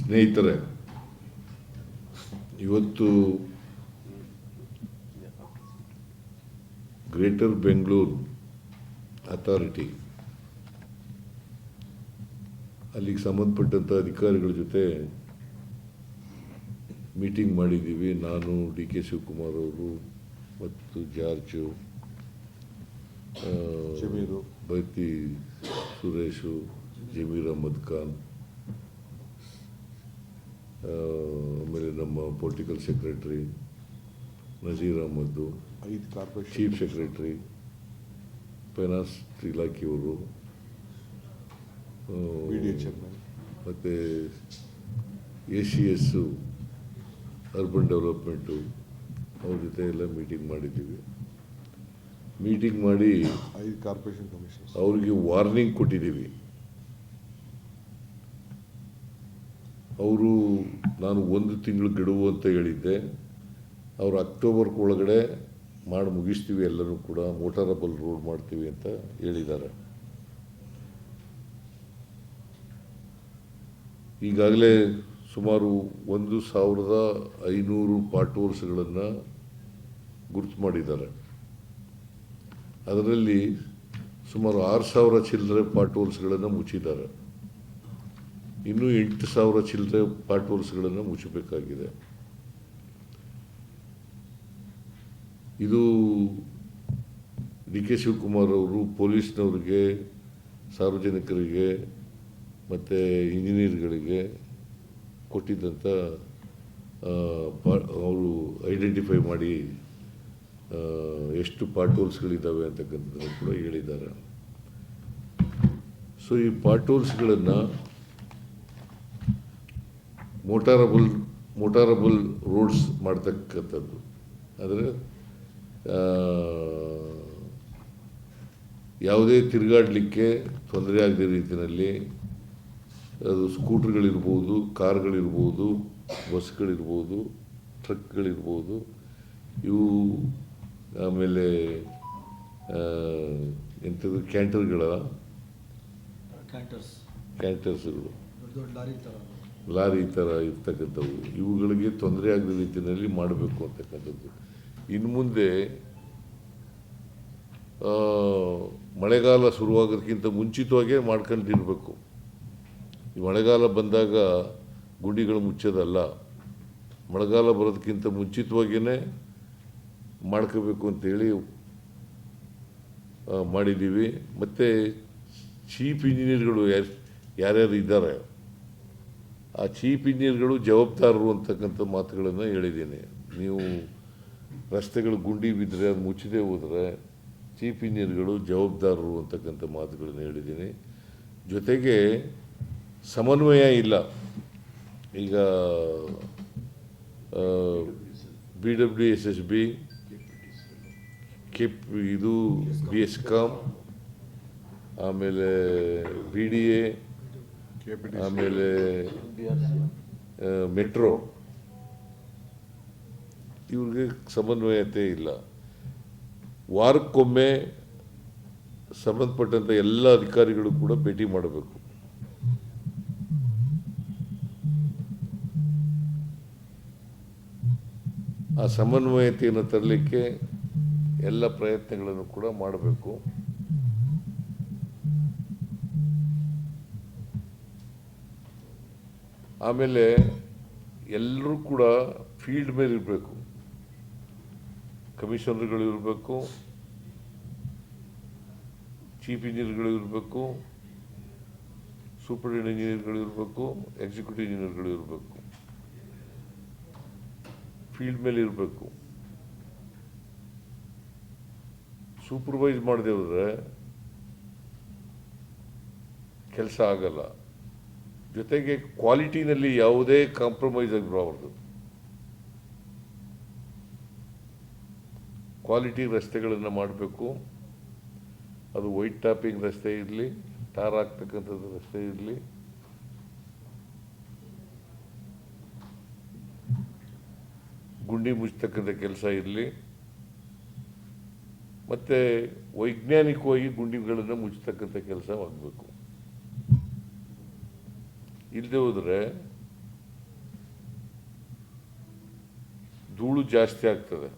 ಸ್ನೇಹಿತರೆ ಇವತ್ತು greater Bengaluru authority ಅಲ್ಲಿಗೆ ಸಂಬಂಧಪಟ್ಟಂಥ ಅಧಿಕಾರಿಗಳ ಜೊತೆ ಮೀಟಿಂಗ್ ಮಾಡಿದ್ದೀವಿ ನಾನು ಡಿ ಕೆ ಶಿವಕುಮಾರ್ ಅವರು ಮತ್ತು ಜಾರ್ಜು. ಬೈತಿ ಸುರೇಶು ಜಮೀರ್ ಅಹಮದ್ ಖಾನ್ ಆಮೇಲೆ ನಮ್ಮ ಪೊಲಿಟಿಕಲ್ ಸೆಕ್ರೆಟ್ರಿ ನಜೀರ್ ಅಹಮದ್ದು ಐದು ಕಾರ್ಪೊರೇಷನ್ ಚೀಫ್ ಸೆಕ್ರೆಟ್ರಿ ಫೈನಾನ್ಸ್ ಇಲಾಖೆಯವರು ಮತ್ತು A C S urban development ಅವ್ರ ಜೊತೆ ಎಲ್ಲ ಮೀಟಿಂಗ್ ಮಾಡಿದ್ದೀವಿ. ಮೀಟಿಂಗ್ ಮಾಡಿ ಐದು ಕಾರ್ಪೊರೇಷನ್ ಕಮಿಷನ್ ಅವರಿಗೆ ವಾರ್ನಿಂಗ್ ಕೊಟ್ಟಿದ್ದೀವಿ. ಅವರು ನಾನು ಒಂದು ತಿಂಗಳು ಗಡುವು ಅಂತ ಹೇಳಿದ್ದೆ. ಅವರು ಅಕ್ಟೋಬರ್ ಒಳಗಡೆ ಮಾಡಿ ಮುಗಿಸ್ತೀವಿ, ಎಲ್ಲರೂ ಕೂಡ ಮೋಟಾರಬಲ್ ರೋಡ್ ಮಾಡ್ತೀವಿ ಅಂತ ಹೇಳಿದ್ದಾರೆ. ಈಗಾಗಲೇ ಸುಮಾರು ಒಂದು ಸಾವಿರದ ಐನೂರು ಪಾಟೋಲ್ಸ್ಗಳನ್ನು ಗುರುತು ಮಾಡಿದ್ದಾರೆ. ಅದರಲ್ಲಿ ಸುಮಾರು ಆರು ಸಾವಿರ ಚಿಲ್ಲರೆ ಪಾಟೋಲ್ಸ್ಗಳನ್ನು ಮುಚ್ಚಿದ್ದಾರೆ. ಇನ್ನೂ ಎಂಟು ಸಾವಿರ ಚಿಲ್ಲರೆ ಪಾಟೋಲ್ಸ್ಗಳನ್ನು ಮುಚ್ಚಬೇಕಾಗಿದೆ. ಇದು ಡಿ ಕೆ ಶಿವಕುಮಾರ್ ಅವರು ಪೊಲೀಸ್ನವ್ರಿಗೆ, ಸಾರ್ವಜನಿಕರಿಗೆ ಮತ್ತು ಇಂಜಿನಿಯರ್ಗಳಿಗೆ ಕೊಟ್ಟಿದ್ದಂಥ ಅವರು ಐಡೆಂಟಿಫೈ ಮಾಡಿ ಎಷ್ಟು ಪಾರ್ಟ್ ಪಾಟೋಲ್ಸ್ಗಳಿದ್ದಾವೆ ಅಂತಕ್ಕಂಥದ್ದನ್ನು ಕೂಡ ಹೇಳಿದ್ದಾರೆ. ಸೊ ಈ ಪಾರ್ಟ್ ಪಾಟೋಲ್ಸ್ಗಳನ್ನು ಮೋಟಾರಬಲ್ ಮೋಟಾರಬಲ್ ರೋಡ್ಸ್ ಮಾಡ್ತಕ್ಕಂಥದ್ದು. ಅಂದರೆ ಯಾವುದೇ ತಿರುಗಾಡಲಿಕ್ಕೆ ತೊಂದರೆ ಆಗದ ರೀತಿಯಲ್ಲಿ ಅದು ಸ್ಕೂಟ್ರ್ಗಳಿರ್ಬೋದು ಕಾರ್ಗಳಿರ್ಬೋದು ಬಸ್ಗಳಿರ್ಬೋದು ಟ್ರಕ್ಗಳಿರ್ಬೋದು ಇವು ಆಮೇಲೆ ಎಂಥದ್ದು ಕ್ಯಾಂಟರ್ಗಳ ಕ್ಯಾಂಟರ್ಸ್. ಕ್ಯಾಂಟರ್ಸ್ಗಳು. ದೊಡ್ಡ ದೊಡ್ಡ ಲಾರಿ ಥರ ಇರ್ತಕ್ಕಂಥವು, ಇವುಗಳಿಗೆ ತೊಂದರೆ ಆಗದ ರೀತಿಯಲ್ಲಿ ಮಾಡಬೇಕು ಅಂತಕ್ಕಂಥದ್ದು. ಇನ್ನು ಮುಂದೆ ಮಳೆಗಾಲ ಶುರುವಾಗೋದಕ್ಕಿಂತ ಮುಂಚಿತವಾಗೇ ಮಾಡ್ಕೊಂಡಿರಬೇಕು. ಈ ಮಳೆಗಾಲ ಬಂದಾಗ ಗುಂಡಿಗಳು ಮುಚ್ಚೋದಲ್ಲ, ಮಳೆಗಾಲ ಬರೋದಕ್ಕಿಂತ ಮುಂಚಿತವಾಗಿಯೇ ಮಾಡ್ಕೋಬೇಕು ಅಂತೇಳಿ ಮಾಡಿದ್ದೀವಿ. ಮತ್ತು ಚೀಫ್ ಇಂಜಿನಿಯರ್ಗಳು ಯಾರು, ಯಾರ್ಯಾರು ಇದ್ದಾರೆ ಆ ಚೀಫ್ ಇಂಜಿನಿಯರ್ಗಳು ಜವಾಬ್ದಾರರು ಅಂತಕ್ಕಂಥ ಮಾತುಗಳನ್ನು ಹೇಳಿದ್ದೀನಿ. ನೀವು ರಸ್ತೆಗಳು ಗುಂಡಿ ಬಿದ್ದರೆ ಅದು ಮುಚ್ಚದೆ ಹೋದರೆ ಚೀಫ್ ಇಂಜಿನಿಯರ್ಗಳು ಜವಾಬ್ದಾರರು ಅಂತಕ್ಕಂಥ ಮಾತುಗಳನ್ನು ಹೇಳಿದ್ದೀನಿ. ಜೊತೆಗೆ ಸಮನ್ವಯ ಇಲ್ಲ. ಈಗ B W S S B, ಕೆಪ್ ಇದು ಬಿ ಎಸ್ ಕಾಮ್ ಆಮೇಲೆ ಬಿ ಡಿ ಎ, ಆಮೇಲೆ ಮೆಟ್ರೋ. ಇವ್ರಿಗೆ ಸಮನ್ವಯತೆ ಇಲ್ಲ. ವಾರಕ್ಕೊಮ್ಮೆ ಸಂಬಂಧಪಟ್ಟಂಥ ಎಲ್ಲ ಅಧಿಕಾರಿಗಳು ಕೂಡ ಭೇಟಿ ಮಾಡಬೇಕು. ಆ ಸಮನ್ವಯತೆಯನ್ನು ತರಲಿಕ್ಕೆ ಎಲ್ಲ ಪ್ರಯತ್ನಗಳನ್ನು ಕೂಡ ಮಾಡಬೇಕು. ಆಮೇಲೆ ಎಲ್ಲರೂ ಕೂಡ ಫೀಲ್ಡ್ ಮೇಲೆ ಇರಬೇಕು. ಕಮಿಷನರ್ಗಳು ಇರಬೇಕು, ಚೀಫ್ ಇಂಜಿನಿಯರ್ಗಳು ಇರಬೇಕು, ಸೂಪರ್ ಇಂಜಿನಿಯರ್ಗಳು ಇರಬೇಕು, ಎಕ್ಸಿಕ್ಯೂಟಿವ್ ಇಂಜಿನಿಯರ್ಗಳು ಇರಬೇಕು. ಫೀಲ್ಡ್ ಮೇಲೆ ಇರಬೇಕು. ಸೂಪರ್ವೈಸ್ ಮಾಡಿದೆ ಹೋದರೆ ಕೆಲಸ ಆಗಲ್ಲ. ಜೊತೆಗೆ ಕ್ವಾಲಿಟಿನಲ್ಲಿ ಯಾವುದೇ ಕಾಂಪ್ರಮೈಸ್ ಆಗಿರಬಾರ್ದು ಕ್ವಾಲಿಟಿ ರಸ್ತೆಗಳನ್ನು ಮಾಡಬೇಕು. ಅದು ವೈಟ್ ಟಾಪಿಂಗ್ ರಸ್ತೆ ಇರಲಿ ಟಾರ್ ಹಾಕ್ತಕ್ಕಂಥದ್ದು ರಸ್ತೆ ಇರಲಿ. ಗುಂಡಿ ಮುಚ್ಚತಕ್ಕಂಥ ಕೆಲಸ ಇರಲಿ. ಮತ್ತು ವೈಜ್ಞಾನಿಕವಾಗಿ ಗುಂಡಿಗಳನ್ನು ಮುಚ್ಚತಕ್ಕಂಥ ಕೆಲಸ ಆಗಬೇಕು. ಇಲ್ಲದೆ ಹೋದರೆ ಧೂಳು ಜಾಸ್ತಿ ಆಗ್ತದೆ.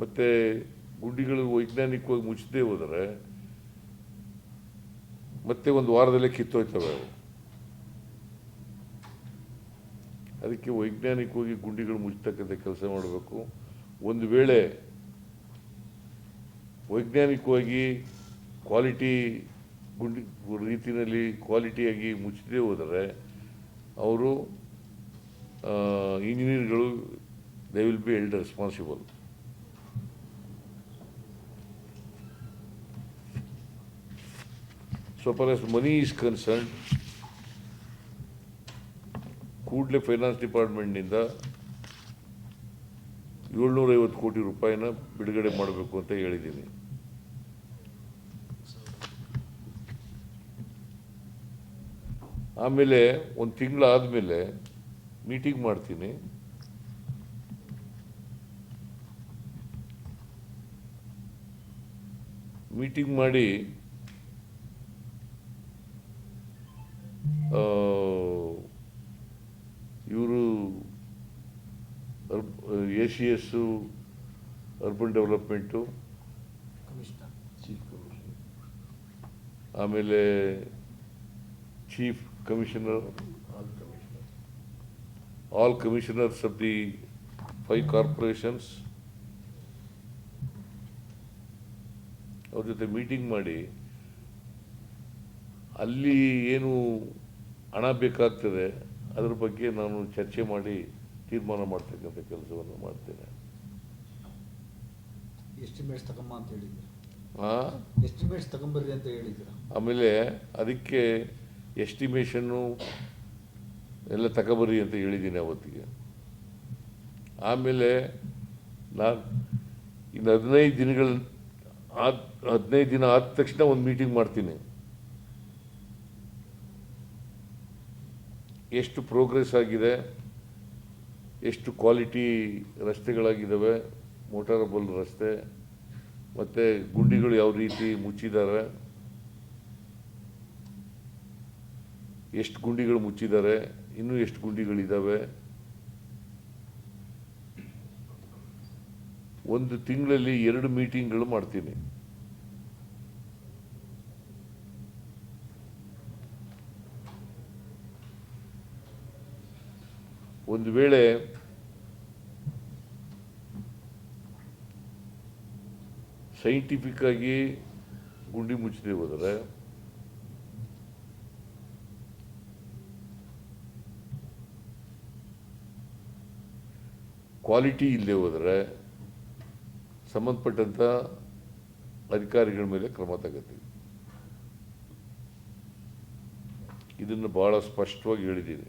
ಮತ್ತು ಗುಂಡಿಗಳು ವೈಜ್ಞಾನಿಕವಾಗಿ ಮುಚ್ಚದೆ ಹೋದರೆ ಮತ್ತೆ ಒಂದು ವಾರದಲ್ಲಿ ಕಿತ್ತೋಯ್ತವೆ ಅವು. ಅದಕ್ಕೆ ವೈಜ್ಞಾನಿಕವಾಗಿ ಗುಂಡಿಗಳು ಮುಚ್ಚತಕ್ಕಂಥ ಕೆಲಸ ಮಾಡಬೇಕು. ಒಂದು ವೇಳೆ ವೈಜ್ಞಾನಿಕವಾಗಿ ಕ್ವಾಲಿಟಿ ಗುಂಡಿ ರೀತಿಯಲ್ಲಿ ಕ್ವಾಲಿಟಿಯಾಗಿ ಮುಚ್ಚದೇ ಹೋದರೆ ಅವರು ಇಂಜಿನಿಯರ್ಗಳು they will be held responsible so far as money is concern ಕೂಡಲೇ ಫೈನಾನ್ಸ್ ಡಿಪಾರ್ಟ್ಮೆಂಟ್ನಿಂದ ಏಳ್ನೂರೈವತ್ತು ಕೋಟಿ ರೂಪಾಯಿನ ಬಿಡುಗಡೆ ಮಾಡಬೇಕು ಅಂತ ಹೇಳಿದ್ದೀನಿ. ಆಮೇಲೆ ಒಂದು ತಿಂಗಳಾದಮೇಲೆ ಮೀಟಿಂಗ್ ಮಾಡ್ತೀನಿ. ಮೀಟಿಂಗ್ ಮಾಡಿ ಇವರು A C S urban development ಆಮೇಲೆ chief commissioner all commissioners of the five corporations ಅವ್ರ ಜೊತೆ ಮೀಟಿಂಗ್ ಮಾಡಿ ಅಲ್ಲಿ ಏನು ಹಣ ಬೇಕಾಗ್ತದೆ ಅದ್ರ ಬಗ್ಗೆ ನಾನು ಚರ್ಚೆ ಮಾಡಿ ತೀರ್ಮಾನ ಮಾಡ್ತಕ್ಕಂಥ ಕೆಲಸವನ್ನು ಮಾಡ್ತೇನೆ. ಎಸ್ಟಿಮೇಟ್ಸ್ ತಗೊಂಬ ಅಂತ ಹೇಳಿದ್ರು? ಎಸ್ಟಿಮೇಟ್ಸ್ ತಗೊಂಬರ್ರಿ ಅಂತ ಹೇಳಿದ್ರು ಆಮೇಲೆ ಅದಕ್ಕೆ ಎಸ್ಟಿಮೇಷನ್ನು ಎಲ್ಲ ತಗೊಬರ್ರಿ ಅಂತ ಹೇಳಿದ್ದೀನಿ ಅವತ್ತಿಗೆ. ಆಮೇಲೆ ನಾನು ಇನ್ನು ಹದಿನೈದು ದಿನಗಳ ಆದ ಹದಿನೈದು ದಿನ ಆದ ತಕ್ಷಣ ಒಂದು ಮೀಟಿಂಗ್ ಮಾಡ್ತೀನಿ. ಎಷ್ಟು ಪ್ರೋಗ್ರೆಸ್ ಆಗಿದೆ, ಎಷ್ಟು ಕ್ವಾಲಿಟಿ ರಸ್ತೆಗಳಾಗಿದ್ದಾವೆ ಮೋಟಾರಬಲ್ ರಸ್ತೆ, ಮತ್ತು ಗುಂಡಿಗಳು ಯಾವ ರೀತಿ ಮುಚ್ಚಿದ್ದಾರೆ ಎಷ್ಟು ಗುಂಡಿಗಳು ಮುಚ್ಚಿದ್ದಾರೆ, ಇನ್ನೂ ಎಷ್ಟು ಗುಂಡಿಗಳಿದ್ದಾವೆ ಒಂದು ತಿಂಗಳಲ್ಲಿ ಎರಡು ಮೀಟಿಂಗ್ಗಳು ಮಾಡ್ತೀನಿ. ಒಂದು ವೇಳೆ ಸೈಂಟಿಫಿಕ್ ಆಗಿ ಗುಂಡಿ ಮುಚ್ಚದೆ ಹೋದರೆ ಕ್ವಾಲಿಟಿ ಇಲ್ಲದೆ ಹೋದರೆ ಸಂಬಂಧಪಟ್ಟಂಥ ಅಧಿಕಾರಿಗಳ ಮೇಲೆ ಕ್ರಮ ತಗೋತೀವಿ. ಇದನ್ನು ಬಹಳ ಸ್ಪಷ್ಟವಾಗಿ ಹೇಳಿದ್ದೀನಿ.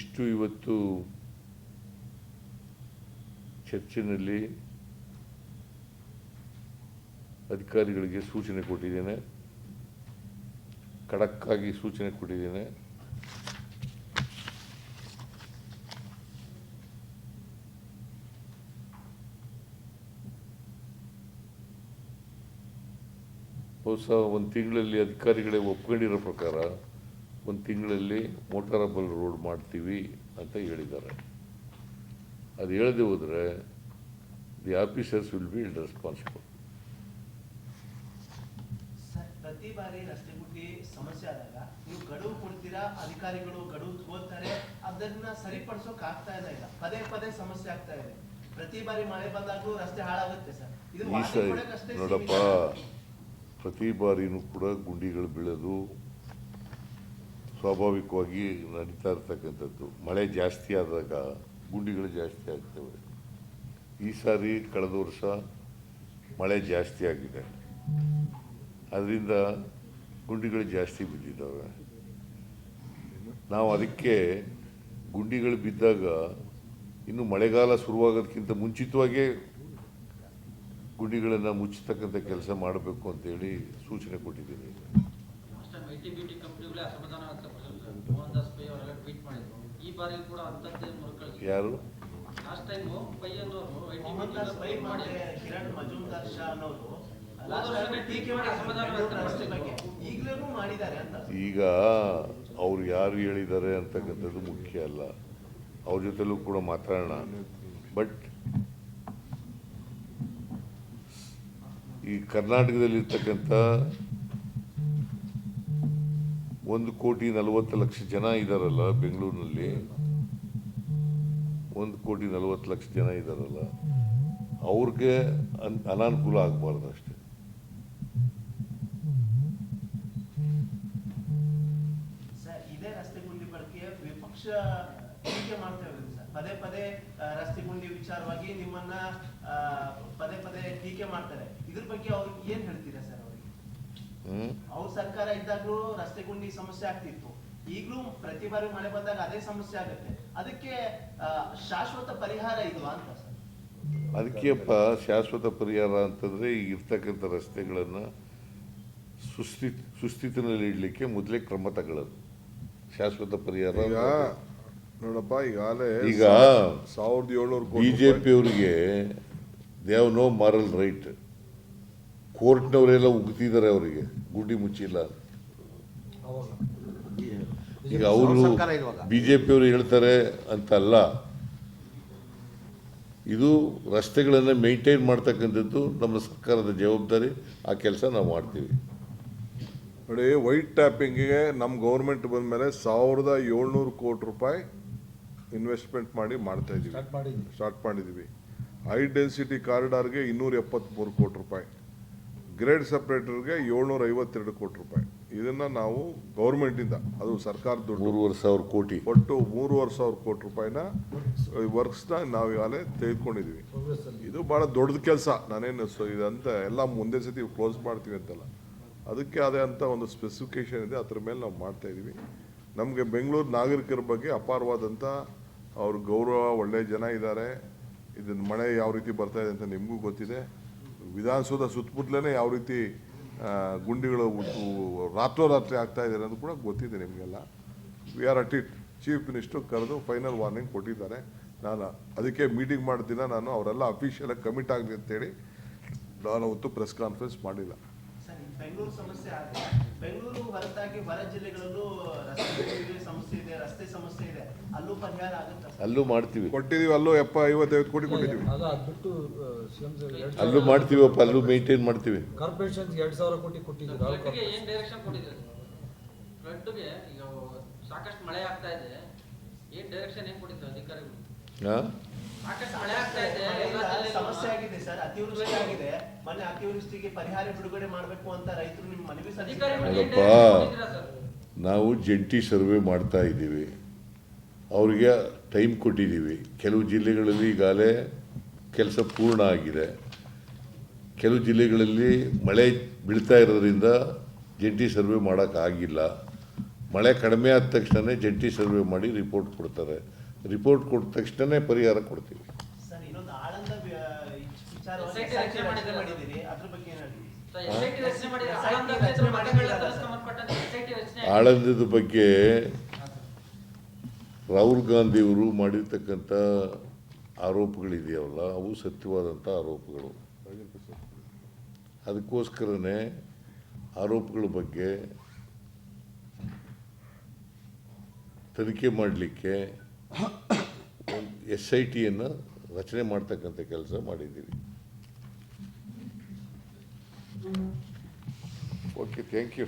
ಇಷ್ಟು ಇವತ್ತು ಚರ್ಚೆನಲ್ಲಿ ಅಧಿಕಾರಿಗಳಿಗೆ ಸೂಚನೆ ಕೊಟ್ಟಿದ್ದೇನೆ. ಖಡಕ್ಕಾಗಿ ಸೂಚನೆ ಕೊಟ್ಟಿದ್ದೇನೆ. ಬಹುಶಃ ಒಂದು ತಿಂಗಳಲ್ಲಿ ಅಧಿಕಾರಿಗಳೇ ಒಪ್ಕೊಂಡಿರೋ ಪ್ರಕಾರ ಒಂದು ತಿಂಗಳಲ್ಲಿ ಮೋಟಾರಬಲ್ ರೋಡ್ ಮಾಡ್ತೀವಿ ಅಂತ ಹೇಳಿದ್ದಾರೆ. ಅದು ಹೇಳದೆ ಹೋದರೆ the officers will be responsible sir, ಪ್ರತಿ ಬಾರಿ ರಸ್ತೆ ಗುಡ್ಡಿ ಸಮಸ್ಯೆ ಆದಾಗ ನೀವು ಗಡುವು ಕೊಡ್ತೀರಾ? ಅಧಿಕಾರಿಗಳು ಗಡುವು ತಗೋತಾರೆ. ಅದನ್ನ ಸರಿಪಡಿಸೋಕ್ ಆಗ್ತಾ ಇಲ್ಲ ಪದೇ ಪದೇ ಸಮಸ್ಯೆ ಆಗ್ತಾ ಇದೆ. ಪ್ರತಿ ಬಾರಿ ಮಳೆ ಬಂದಾಗೂ ರಸ್ತೆ ಹಾಳಾಗುತ್ತೆ ಸರ್. ಇದು ಈ ವಾರ್ನಿಂಗ್ ಸರಿ. ಕೊಡಕ್ಕಷ್ಟೇ ನೋಡಪ್ಪ ಸೀಮಿತ. ಪ್ರತಿ ಬಾರಿನೂ ಕೂಡ ಗುಂಡಿಗಳು ಬೀಳೋದು ಸ್ವಾಭಾವಿಕವಾಗಿ ನಡೀತಾ ಇರ್ತಕ್ಕಂಥದ್ದು. ಮಳೆ ಜಾಸ್ತಿ ಆದಾಗ ಗುಂಡಿಗಳು ಜಾಸ್ತಿ ಆಗ್ತವೆ. ಈ ಸಾರಿ ಕಳೆದ ವರ್ಷ ಮಳೆ ಜಾಸ್ತಿ ಆಗಿದೆ. ಅದರಿಂದ ಗುಂಡಿಗಳು ಜಾಸ್ತಿ ಬಿದ್ದಿದ್ದಾವೆ. ನಾವು ಅದಕ್ಕೆ ಗುಂಡಿಗಳು ಬಿದ್ದಾಗ ಇನ್ನು ಮಳೆಗಾಲ ಶುರುವಾಗೋದಕ್ಕಿಂತ ಮುಂಚಿತವಾಗೇ ಗುಂಡಿಗಳನ್ನು ಮುಚ್ಚತಕ್ಕಂಥ ಕೆಲಸ ಮಾಡಬೇಕು ಅಂತೇಳಿ ಸೂಚನೆ ಕೊಟ್ಟಿದ್ದೀನಿ. ಯಾರು? ಲಾಸ್ಟ್ ಟೈಮು ಈಗ ಅವ್ರು ಯಾರು ಹೇಳಿದ್ದಾರೆ ಅಂತಕ್ಕಂಥದ್ದು ಮುಖ್ಯ ಅಲ್ಲ. ಅವ್ರ ಜೊತೆಲೂ ಕೂಡ ಮಾತಾಡೋಣ. ಬಟ್ ಈ ಕರ್ನಾಟಕದಲ್ಲಿರ್ತಕ್ಕಂಥ ಒಂದು ಕೋಟಿ ನಲವತ್ತು ಲಕ್ಷ ಜನ ಇದ್ದಾರಲ್ಲ ಬೆಂಗಳೂರಿನಲ್ಲಿ. ಒಂದು ಕೋಟಿ ನಲವತ್ತು ಲಕ್ಷ ಜನ ಇದ್ದಾರಲ್ಲ ಅವ್ರಿಗೆ ಅನ್ ಅನಾನುಕೂಲ ಆಗಬಾರ್ದು ಅಷ್ಟೇ ವಿಪಕ್ಷ ಟೀಕೆ ಮಾಡ್ತಾ ಇರೋದು ಸರ್. ಪದೇ ಪದೇ ರಸ್ತೆ ಗುಂಡಿ ವಿಚಾರವಾಗಿ ನಿಮ್ಮನ್ನ ಪದೇ ಪದೇ ಟೀಕೆ ಮಾಡ್ತಾರೆ. ಇದ್ರ ಬಗ್ಗೆ ಅವ್ರಿಗೆ ಏನ್ ಹೇಳ್ತೀರಾ ಸರ್ ಅವರಿಗೆ? ಹ್ಮ್. ಅವ್ರ ಸರ್ಕಾರ ಇದ್ದಾಗ್ಲೂ ರಸ್ತೆ ಗುಂಡಿ ಸಮಸ್ಯೆ ಆಗ್ತಿತ್ತು. ಈಗಲೂ ಪ್ರತಿ ಬಾರಿ ಮಳೆ ಬಂದಾಗ ಅದೇ ಸಮಸ್ಯೆ ಆಗುತ್ತೆ. ಅದಕ್ಕೆ ಶಾಶ್ವತ ಪರಿಹಾರ ಇಲ್ವಾ ಅಂತ ಸರ್? ಅದಕ್ಕೆಪ್ಪ ಶಾಶ್ವತ ಪರಿಹಾರ ಅಂತಂದರೆ ಈಗ ಇರ್ತಕ್ಕಂಥ ರಸ್ತೆಗಳನ್ನು ಸುಸ್ಥಿತಿ ಸುಸ್ಥಿತಿನಲ್ಲಿ ಇಡಲಿಕ್ಕೆ ಮೊದಲೇ ಕ್ರಮ ತಗೊಳ್ಳೋದು. ಶಾಶ್ವತ ಪರಿಹಾರ ಈಗ ನೋಡಪ್ಪ ಈಗಾಗಲೇ ಈಗ ಸಾವಿರದ ಏಳ್ನೂರು B J they they've no moral right ಕೋರ್ಟ್ನವರೆಲ್ಲ ಉಗ್ತಿದ್ದಾರೆ ಅವರಿಗೆ ಗುಡ್ಡಿ ಮುಚ್ಚಿಲ್ಲ. ಈಗ ಅವರು ಬಿ ಜೆ ಪಿಯವರು ಹೇಳ್ತಾರೆ ಅಂತಲ್ಲ. ಇದು ರಸ್ತೆಗಳನ್ನು ಮೇಂಟೈನ್ ಮಾಡ್ತಕ್ಕಂಥದ್ದು ನಮ್ಮ ಸರ್ಕಾರದ ಜವಾಬ್ದಾರಿ ಆ ಕೆಲಸ ನಾವು ಮಾಡ್ತೀವಿ. ನೋಡಿ ವೈಟ್ ಟ್ಯಾಪಿಂಗಿಗೆ ನಮ್ಮ ಗೌರ್ಮೆಂಟ್ ಬಂದ ಮೇಲೆ ಸಾವಿರದ ಏಳ್ನೂರು ಕೋಟಿ ರೂಪಾಯಿ ಇನ್ವೆಸ್ಟ್ಮೆಂಟ್ ಮಾಡಿ ಮಾಡ್ತಾ ಇದ್ದೀವಿ ಸ್ಟಾರ್ಟ್ ಮಾಡಿದ್ವಿ. ಸ್ಟಾರ್ಟ್ ಮಾಡಿದ್ದೀವಿ ಹೈ ಡೆನ್ಸಿಟಿ ಕಾರಿಡಾರ್ಗೆ ಇನ್ನೂರ ಎಪ್ಪತ್ತ್ಮೂರು ಕೋಟಿ ರೂಪಾಯಿ. ಗ್ರೇಡ್ ಸಪ್ರೇಟರ್ಗೆ ಏಳ್ನೂರ ಐವತ್ತೆರಡು ಕೋಟಿ ರೂಪಾಯಿ. ಇದನ್ನು ನಾವು ಗೌರ್ಮೆಂಟಿಂದ ಅದು ಸರ್ಕಾರದ ದುಡ್ಡು. ಮೂರುವರೆ ಸಾವಿರ ಕೋಟಿ. ಒಟ್ಟು ಮೂರುವರೆ ಸಾವಿರ ಕೋಟಿ ರೂಪಾಯಿನ ವರ್ಕ್ಸ್ನ ನಾವು ಈಗಾಗಲೇ ತೆಗೆದುಕೊಂಡಿದ್ದೀವಿ ಪ್ರೋಗ್ರೆಸ್ ಇದು ಭಾಳ ದೊಡ್ಡದು ಕೆಲಸ. ನಾನೇನು ಸೊ ಇದಂತ ಎಲ್ಲ ಮುಂದೆ ಸತಿ ಕ್ಲೋಸ್ ಮಾಡ್ತೀವಿ ಅಂತಲ್ಲ. ಅದಕ್ಕೆ ಆದ ಅಂತ ಒಂದು ಸ್ಪೆಸಿಫಿಕೇಶನ್ ಇದೆ, ಅದ್ರ ಮೇಲೆ ನಾವು ಮಾಡ್ತಾ ಇದ್ದೀವಿ ನಮಗೆ ಬೆಂಗಳೂರು ನಾಗರಿಕರ ಬಗ್ಗೆ ಅಪಾರವಾದಂಥ ಅವ್ರ ಗೌರವ, ಒಳ್ಳೆ ಜನ ಇದ್ದಾರೆ. ಇದನ್ನ ಮಳೆ ಯಾವ ರೀತಿ ಬರ್ತಾ ಇದೆ ಅಂತ ನಿಮಗೂ ಗೊತ್ತಿದೆ. ವಿಧಾನಸೌಧ ಸುತ್ತಮುತ್ತಲೇ ಯಾವ ರೀತಿ ಗುಂಡಿಗಳು ರಾತ್ರೋರಾತ್ರಿ ಆಗ್ತಾ ಇದ್ದಾರೆ ಅನ್ನೋದು ಕೂಡ ಗೊತ್ತಿದೆ ನಿಮಗೆಲ್ಲ. We are at it chief minister ಕರೆದು ಫೈನಲ್ ವಾರ್ನಿಂಗ್ ಕೊಟ್ಟಿದ್ದಾರೆ. ನಾನು ಅದಕ್ಕೆ ಮೀಟಿಂಗ್ ಮಾಡಿದ ನಾನು ಅವರೆಲ್ಲ ಅಫಿಷಿಯಲಾಗಿ ಕಮಿಟ್ ಆಗಲಿ ಅಂತೇಳಿ ನಾನು ಅವತ್ತು ಪ್ರೆಸ್ ಕಾನ್ಫರೆನ್ಸ್ ಮಾಡಿಲ್ಲ. ಬೆಂಗಳೂರು ಸಮಸ್ಯೆ ಆಗಿದೆ ಬೆಂಗಳೂರು ಹೊರತಾಗಿ ಹೊರ ಜಿಲ್ಲೆಗಳಲ್ಲೂ ರಸ್ತೆ ಸಮಸ್ಯೆ ಇದೆ ರಸ್ತೆ ಸಮಸ್ಯೆ ಇದೆ ಅಲ್ಲೂ ಪರಿಹಾರ ಆಗುತ್ತೆ ಅಲ್ಲೂ ಮಾಡ್ತೀವಿ. ಕೊಟ್ಟಿದೀವಿ ಅಲ್ಲೂ ಎಪ್ಪ ಐವತ್ತೈವತ್ತು ಕೋಟಿ ಕೊಟ್ಟಿದೀವಿ. ಅದು ಅದು ಬಿಟ್ಟು ಸಿ ಎಂ ಅಲ್ಲೂ ಮಾಡ್ತೀವಪ್ಪ ಅಲ್ಲೂ ಮೇಂಟೈನ್ ಮಾಡ್ತೀವಿ. ಕಾರ್ಪೊರೇಷನ್ ಎರಡು ಸಾವಿರ ಕೋಟಿ ಕೊಟ್ಟಿದ್ದೀವಿ ಏನ್ ಡೈರೆಕ್ಷನ್ ಕೊಟ್ಟಿದ್ದಾರೆ? ಫ್ಲಡ್ಗೆ ಈಗ ಸಾಕಷ್ಟು ಮಳೆ ಆಗ್ತಾ ಇದೆ. ಏನ್ ಡೈರೆಕ್ಷನ್ ಏನ್ ಕೊಟ್ಟಿದ್ರು ಅಧಿಕಾರಿಗಳು? ಹಾ? ಸಾಕಷ್ಟು ಮಳೆ ಆಗ್ತಾ ಇದೆ. ಎಲ್ಲ ಮಳೆಯಿಂದ ಸಮಸ್ಯೆ ಆಗಿದೆ ಸರ್. ಅತಿವೃಷ್ಟಿ ಆಗಿದೆ. ಮನೆ ಅತಿವೃಷ್ಟಿಗೆ ಪರಿಹಾರ ಬಿಡುಗಡೆ ಮಾಡಬೇಕು ಅಂತ ರೈತರು ನಿಮ್ಮ ಮನವಿ ಅಧಿಕಾರಿಗಳು ಸಲ್ಲಿಸಿದ್ದಾರೆ ನಾವು ಜಂಟಿ ಸರ್ವೆ ಮಾಡ್ತಾ ಇದ್ದೀವಿ. ಅವರಿಗೆ ಟೈಮ್ ಕೊಟ್ಟಿದ್ದೀವಿ. ಕೆಲವು ಜಿಲ್ಲೆಗಳಲ್ಲಿ ಈಗಾಗಲೇ ಕೆಲಸ ಪೂರ್ಣ ಆಗಿದೆ. ಕೆಲವು ಜಿಲ್ಲೆಗಳಲ್ಲಿ ಮಳೆ ಬೀಳ್ತಾ ಇರೋದ್ರಿಂದ ಜಂಟಿ ಸರ್ವೆ ಮಾಡೋಕ್ಕಾಗಿಲ್ಲ. ಮಳೆ ಕಡಿಮೆ ಆದ ತಕ್ಷಣ ಜಂಟಿ ಸರ್ವೆ ಮಾಡಿ ರಿಪೋರ್ಟ್ ಕೊಡ್ತಾರೆ. ರಿಪೋರ್ಟ್ ಕೊಟ್ಟ ತಕ್ಷಣನೇ ಪರಿಹಾರ ಕೊಡ್ತೀವಿ. ಆಳಂದದ ಬಗ್ಗೆ. ರಾಹುಲ್ ಗಾಂಧಿಯವರು ಮಾಡಿರ್ತಕ್ಕಂಥ ಆರೋಪಗಳಿದೆಯಲ್ಲ ಅವು ಸತ್ಯವಾದಂಥ ಆರೋಪಗಳು. ಅದಕ್ಕೋಸ್ಕರನೇ ಆರೋಪಗಳ ಬಗ್ಗೆ ತನಿಖೆ ಮಾಡಲಿಕ್ಕೆ ಎಸ್ ಐ ಟಿಯನ್ನು ರಚನೆ ಮಾಡ್ತಕ್ಕಂಥ ಕೆಲಸ ಮಾಡಿದ್ದೀವಿ. Okay thank you